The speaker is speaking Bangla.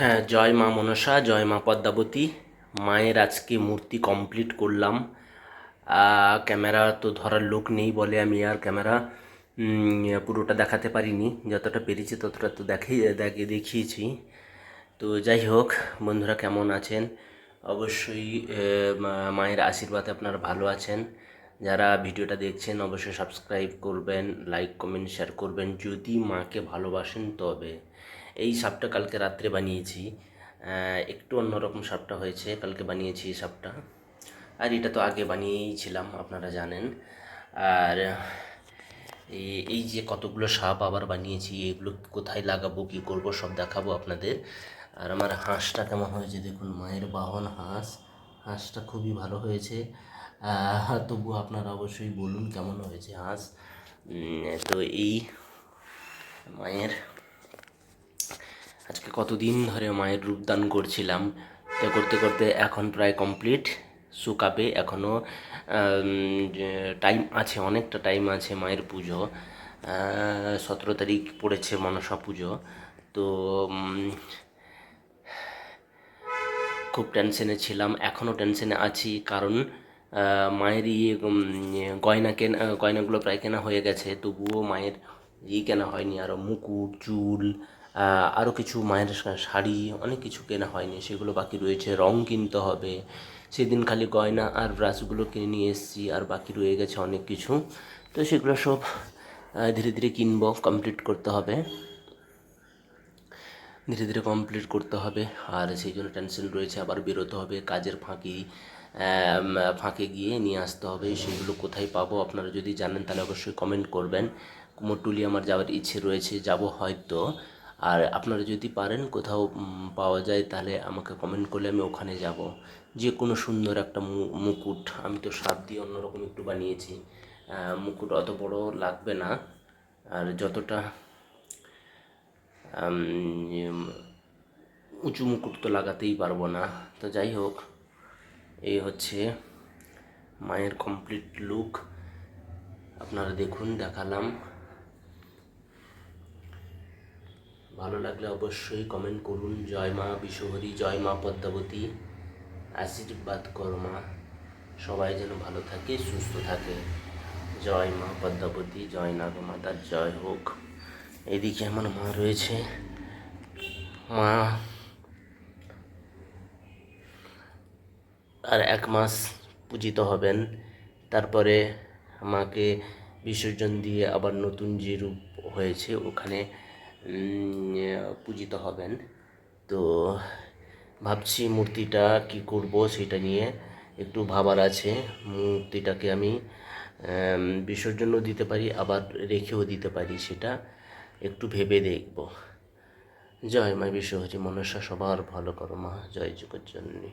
হ্যাঁ জয় মা মনসা, জয় মা পদ্মাবতী। মায়ের আজকে মূর্তি কমপ্লিট করলাম। ক্যামেরা তো ধরার লোক নেই বলে আমি আর ক্যামেরা পুরোটা দেখাতে পারিনি। যতটা পেরেছি ততটা তো দেখে দেখিয়েছি। তো যাই হোক, বন্ধুরা কেমন আছেন? অবশ্যই মায়ের আশীর্বাদে আপনারা ভালো আছেন। যারা ভিডিওটা দেখছেন, অবশ্যই সাবস্ক্রাইব করবেন লাইক কমেন্ট শেয়ার করবেন। যদি মাকে ভালোবাসেন, তবে এই সাপটা কালকে রাত্রে বানিয়েছি। একটু অন্যরকম সাপটা হয়েছে, কালকে বানিয়েছি এই সাপটা। আর এটা তো আগে বানিয়েইছিলাম আপনারা জানেন। আর এই- যে কতগুলো সাপ আবার বানিয়েছি, এগুলো কোথায় লাগাবো, কি করব, সব দেখাবো আপনাদের। আর আমার হাঁসটা কেমন হয়েছে দেখুন, মায়ের বাহন হাঁস। হাঁসটা খুবই ভালো হয়েছে। তবু আপনারা অবশ্যই বলুন কেমন হয়েছে হাঁস। তো এই মায়ের আজকে কতদিন ধরে মায়ের রূপদান করছিলাম, তো করতে করতে এখন প্রায় কমপ্লিট শুকাবে এখনও টাইম আছে, অনেকটা টাইম আছে মায়ের পুজো। সতেরো তারিখ পড়েছে মনসা পুজো, তো খুব টেনশনে ছিলাম এখনও টেনশনে আছি। কারণ মায়ের ইয়ে গয়না কেনা গয়নাগুলো প্রায় কেনা হয়ে গেছে। তবুও মায়ের ই কেনা হয়নি। আরও মুকুট, চুল আরও কিছু মায়ের শাড়ি, অনেক কিছু কেনা হয়নি। সেগুলো বাকি রয়েছে। রং কিনতে হবে। সেদিন খালি গয়না আর ব্রাশগুলো কিনে নিয়ে এসেছি আর বাকি রয়ে গেছে অনেক কিছু। তো সেগুলো সব ধীরে ধীরে কিনবো কমপ্লিট করতে হবে। ধীরে ধীরে কমপ্লিট করতে হবে। আর সেই জন্য টেনশন রয়েছে। আবার বেরোতে হবে। কাজের ফাঁকি ফাঁকে গিয়ে নিয়ে আসতে হবে। সেগুলো কোথায় পাবো আপনারা যদি জানেন, তাহলে অবশ্যই কমেন্ট করবেন। কুমোরটুলি আমার যাওয়ার ইচ্ছে রয়েছে, যাব হয়তো। আর আপনারা যদি পারেন কোথাও পাওয়া যায়, তাহলে আমাকে কমেন্ট করলে আমি ওখানে যাব। যে কোনো সুন্দর একটা মুকুট, আমি তো সাপ দিয়ে অন্যরকম একটু বানিয়েছি। মুকুট অত বড় লাগবে না। আর যতটা উঁচু মুকুট তো লাগাতেই পারব না। তো যাই হোক এই হচ্ছে মায়ের কমপ্লিট লুক আপনারা দেখুন, দেখালাম। ভালো লাগলে অবশ্যই কমেন্ট করুন। জয় মা বিশ্বহরি, জয় মা পদ্মাবতী। আশীর্বাদ কর মা। সবাই যেন ভালো থাকে, সুস্থ থাকে। জয় মা পদ্মাবতী, জয় নাগমাতার জয় হোক। এদিকে আমার মা রয়েছে। মা আর এক মাস পূজিত হবেন। তারপরে মাকে বিসর্জন দিয়ে আবার নতুন যে রূপ হয়েছে, ওখানে পূজিত হবেন। তো ভাবছি মূর্তিটা কি করব সেটা নিয়ে একটু ভাবার আছে। মূর্তিটাকে আমি বিসর্জনও দিতে পারি, আবার রেখেও দিতে পারি সেটা একটু ভেবে দেখব। জয় মা বিশ্বহরি, মনসা সবার ভালো করো মা, জয় যুগের জন্যে